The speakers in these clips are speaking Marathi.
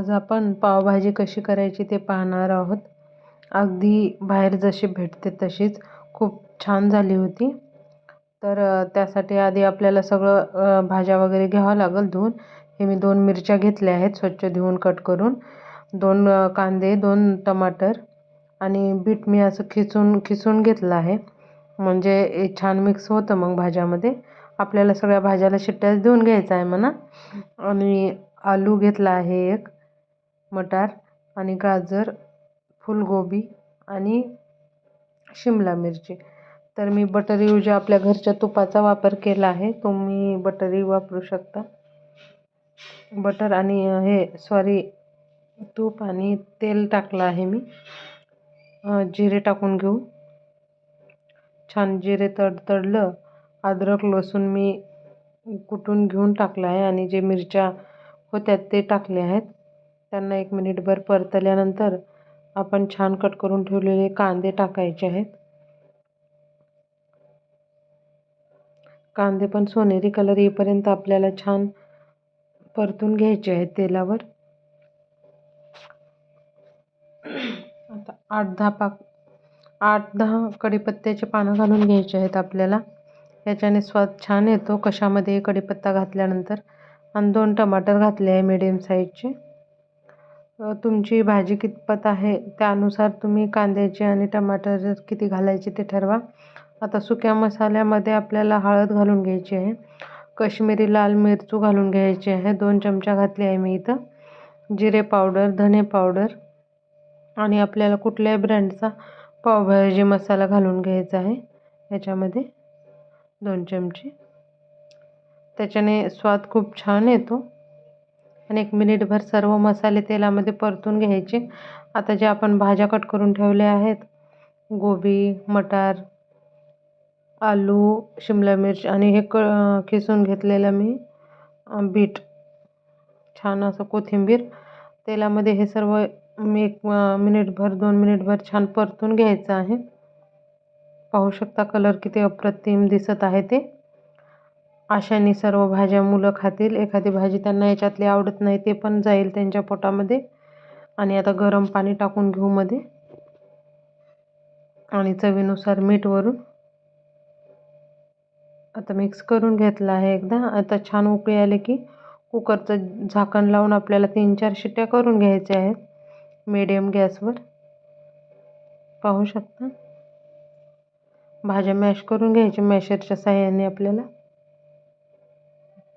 आज आपण पावभाजी कशी करायची ते पाहणार आहोत. अगदी बाहेर जशी भेटते तशीच. खूप छान झाली होती. तर त्यासाठी आधी आपल्याला सगळं भाज्या वगैरे घ्यावं लागेल धुवून. हे मी दोन मिरच्या घेतल्या आहेत स्वच्छ धुवून कट करून. दोन कांदे दोन टमाटर आणि बीट मी असं खिसून खिसून घेतलं आहे. म्हणजे छान मिक्स होतं मग भाज्यामध्ये. आपल्याला सगळ्या भाज्याला शिट्ट्याच देऊन घ्यायचं आहे म्हणा. आणि आलू घेतला आहे एक. मटार आणि गाजर फुलगोबी आणि शिमला मिरची. तर मी बटर यूज आपल्या घरच्या तुपाचा वापर केला आहे. तुम्ही बटरही वापरू शकता. बटर आणि हे सॉरी तूप आणि तेल टाकलं आहे मी. जिरे टाकून घेऊ. छान जिरे तडतडलं अद्रक लसूण मी कुटून घेऊन टाकलं आहे आणि जे मिरच्या होत्या ते टाकले आहेत. त्यांना एक मिनिटभर परतल्यानंतर आपण छान कट करून ठेवलेले कांदे टाकायचे आहेत. कांदे पण सोनेरी कलर येईपर्यंत आपल्याला छान परतून घ्यायचे आहेत तेलावर. आता आठ दहा पाक आठ दहा कढीपत्त्याचे पानं घालून घ्यायचे आहेत आपल्याला. याच्याने स्वाद छान येतो कशामध्ये कढीपत्ता घातल्यानंतर. आणि दोन टमाटर घातले आहे मिडियम साईजचे तुमची भाजी कितपत आहे? त्यानुसार तुम्ही कांद्याचे आणि टमाटर किती घालायचे ते ठरवा. आता सुक्या मसाल्यामध्ये आपल्याला हळद घालून घ्यायची आहे. कश्मीरी लाल मिरचू घालून घ्यायची आहे. दोन चमचा घातली आहे मी इथं. जिरे पावडर धने पावडर आणि आपल्याला कुठल्याही ब्रँडचा पावभाजी मसाला घालून घ्यायचा आहे याच्यामध्ये दोन चमचे. त्याच्याने स्वाद खूप छान येतो. आणि एक मिनिटभर सर्व मसाले तेलामध्ये परतून घ्यायचे. आता जे आपण भाज्या कट करून ठेवल्या आहेत गोबी मटार आलू शिमला मिर्च आणि हे क खिसून घेतलेलं मी बीट. छान असं कोथिंबीर. तेलामध्ये हे सर्व मी एक मिनिटभर दोन मिनिटभर छान परतून घ्यायचं आहे. पाहू शकता कलर किती अप्रतिम दिसत आहे ते. अशाने सर्व भाज्या मुलं खातील. एखादी भाजी त्यांना याच्यातली आवडत नाही ते पण जाईल त्यांच्या पोटामध्ये. आणि आता गरम पाणी टाकून घेऊ मध्ये. आणि चवीनुसार मीठ वरून. आता मिक्स करून घेतलं आहे एकदा. आता छान उकळी आले की कुकरचं झाकण लावून आपल्याला तीन चार शिट्ट्या करून घ्यायच्या आहेत. मीडियम गॅसवर पाहू शकता? भाज्या मॅश करून घ्यायच्या मॅशरच्या साह्याने आपल्याला.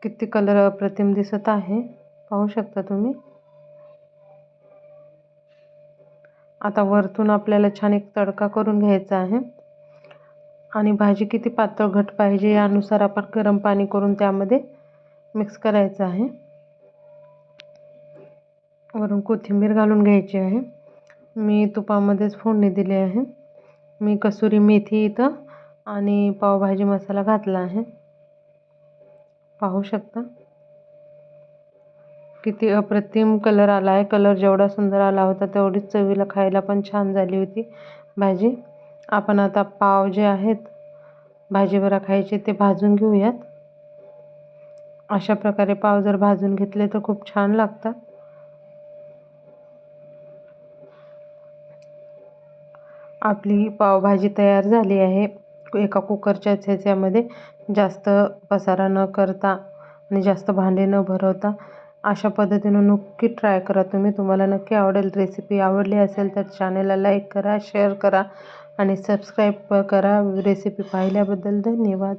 किती कलर अप्रतिम दिसत आहे पाहू शकता तुम्ही? आता वरतून आपल्याला छान एक तडका करून घ्यायचा आहे. आणि भाजी किती पातळ घट पाहिजे यानुसार आपण गरम पाणी करून त्यामध्ये मिक्स करायचं आहे. वरून कोथिंबीर घालून घ्यायची आहे. मी तुपामध्येच फोडणी दिली आहे. मी कसुरी मेथी इथं आणि पावभाजी मसाला घातला आहे. पाहू शकता. किती अप्रतिम कलर आला आहे कलर जेवढा सुंदर आला होता तेवढीच चवीला खायला पण छान झाली होती. भाजी आपण आता पाव जे आहेत भाजीवरा खायचे ते भाजून घेऊयात. अशा प्रकारे पाव जर भाजून घेतले तर खूप छान लागतात. आपली पावभाजी तयार झाली आहे. एका कुकरच्या ह्याच्यामध्ये जास्त पसारा न करता आणि जास्त भांडे न भरवता अशा पद्धतीनं नक्की ट्राय करा. तुम्ही तुम्हाला नक्की आवडेल रेसिपी आवडली असेल तर चॅनलला लाईक करा शेअर करा आणि सबस्क्राईब करा. रेसिपी पाहिल्याबद्दल धन्यवाद.